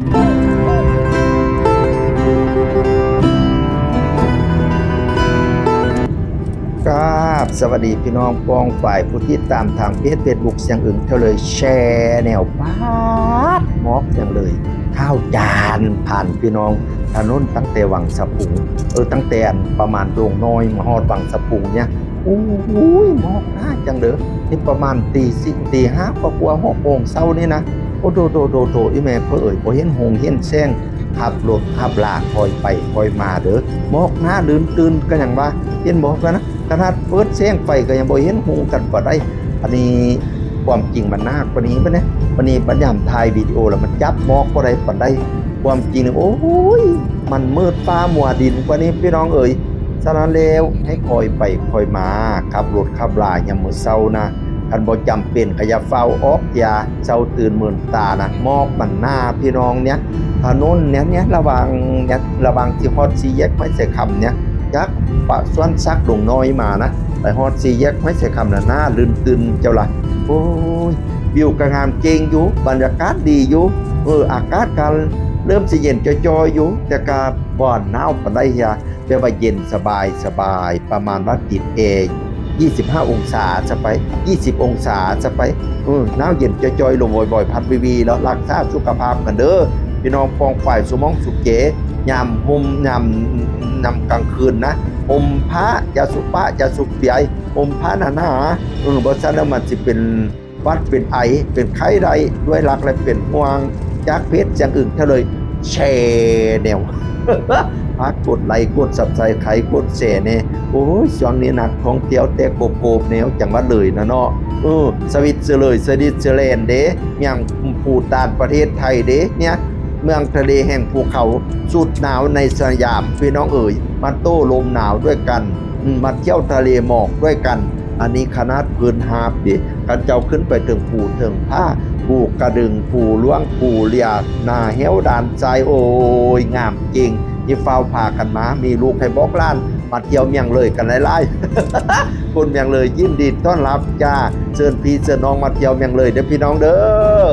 ครับสวัสดีพี่น้องปองฝ่ายผู้ที่ตามทางเพจเฟซบุ๊กเสียงอึ่งเท่าเลยแชร์แนวป้าดมอกอย่างเลย ข้าวจานผ่านพี่น้องถนนตั้งแต่วังสะพุงเออตั้งแต่ประมาณโรงน้อยมาฮอดวังสะพุงเนี่ยโอ้ยมอกน่าจังเด้อนี่ประมาณตีสิตีห้ากว่ากว่าหกโมงเช้านี่นะ โอ้โดโดโดโดอีแม่พ่อเอ่ยพอเห็นหงเห็นแซงขับรถขับลาคอยไปคอยมาเด้อมอกหน้าลืนตื่นกันอย่างว่าเห็นบอกกันนะขนาดเปิดแสงไฟก็ยังบ่เห็นหูกันบ่ได้ อันนี้ความจริงมันน่ากว่านี้ปะเนี่ยวันนี้บัญญัติถ่ายวิดีโอแล้วมันจับมอกบ่ได้ปานใดความจริงเนี่ยโอ้ยมันมืดฟ้ามัวดินกว่านี้พี่น้องเอ๋ยฉะนั้นแล้วให้คอยไปคอยมาขับรถขับลาอย่ามือเช้านะ คันบ่จำเป็นก็อย่าเฝ้าออกอย่าเช้าตื่นมื่นตานะมอกมันหน้าพี่น้องเนี่ยถนนเนี่ยเนี่ยระวังเนี่ยระวังที่ฮอดสี่แยกไม่ใช่คำเนี่ยยักปะส่วนซักลงน้อยมานะไปฮอดสี่แยกไม่ใช่คำนะหน้าลืนตื่นเจ้าละโอ้ยวิวกระงามเจงอยู่บรรยากาศดีอยู่เอออากาศกันเริ่มสิเย็นจอยๆอยู่แต่กาบ่อนหนาวปานใดเฮียแต่ว่าเย็นสบายสบายประมาณว่าติดเอง 25 องศาจะไป 20 องศาจะไปออหนาวเย็นจอยๆลงบ่อยๆ พัดวีวีแล้วรักษาสุขภาพกันเด้อพี่น้องปองฝ่ายสมองสุเกยามห่มยามนำกลางคืนนะอมพระยาสุปะยาสุเปียยอมพระหนาหนาเออบริษัทแล้วมันจะเป็นวัดเป็นไอเป็นไข้ไรด้วยรักและเป็นห่วงจากเพชรอย่างอื่นเท่าเลยแชร์แนว พักกดไลค์กดสับใจไขกดแชร์เนี่ยโอ้ยช่วงนี้หนักท่องเที่ยวแต่โกโกบแนวจังหวัดเลยนะเนาะเออสวิตเซอร์เลยสวิตเซอร์แลนด์เด้อย่างภูตานประเทศไทยเด้เนี่ยเมืองทะเลแห่งภูเขาสุดหนาวในสยามพี่น้องเอ๋ยมาโต้ลมหนาวด้วยกันมาเที่ยวทะเลหมอกด้วยกัน อันนี้คณะพื้นหาบดิกันเจ้าขึ้นไปถึงภูถึงผ้าภูกระดึงภูล่วงภูเลียนาเหวดานใจโอ้ยงามจริง ที่เฝ้าพากันมา มีลูกให้บอกล้าน มาเที่ยวเมียงเลยกันไล่ๆคนเมียงเลยยินดีต้อนรับจ้าเชิญพี่เชิญน้องมาเที่ยวเมียงเลยเด้อพี่น้องเด้อ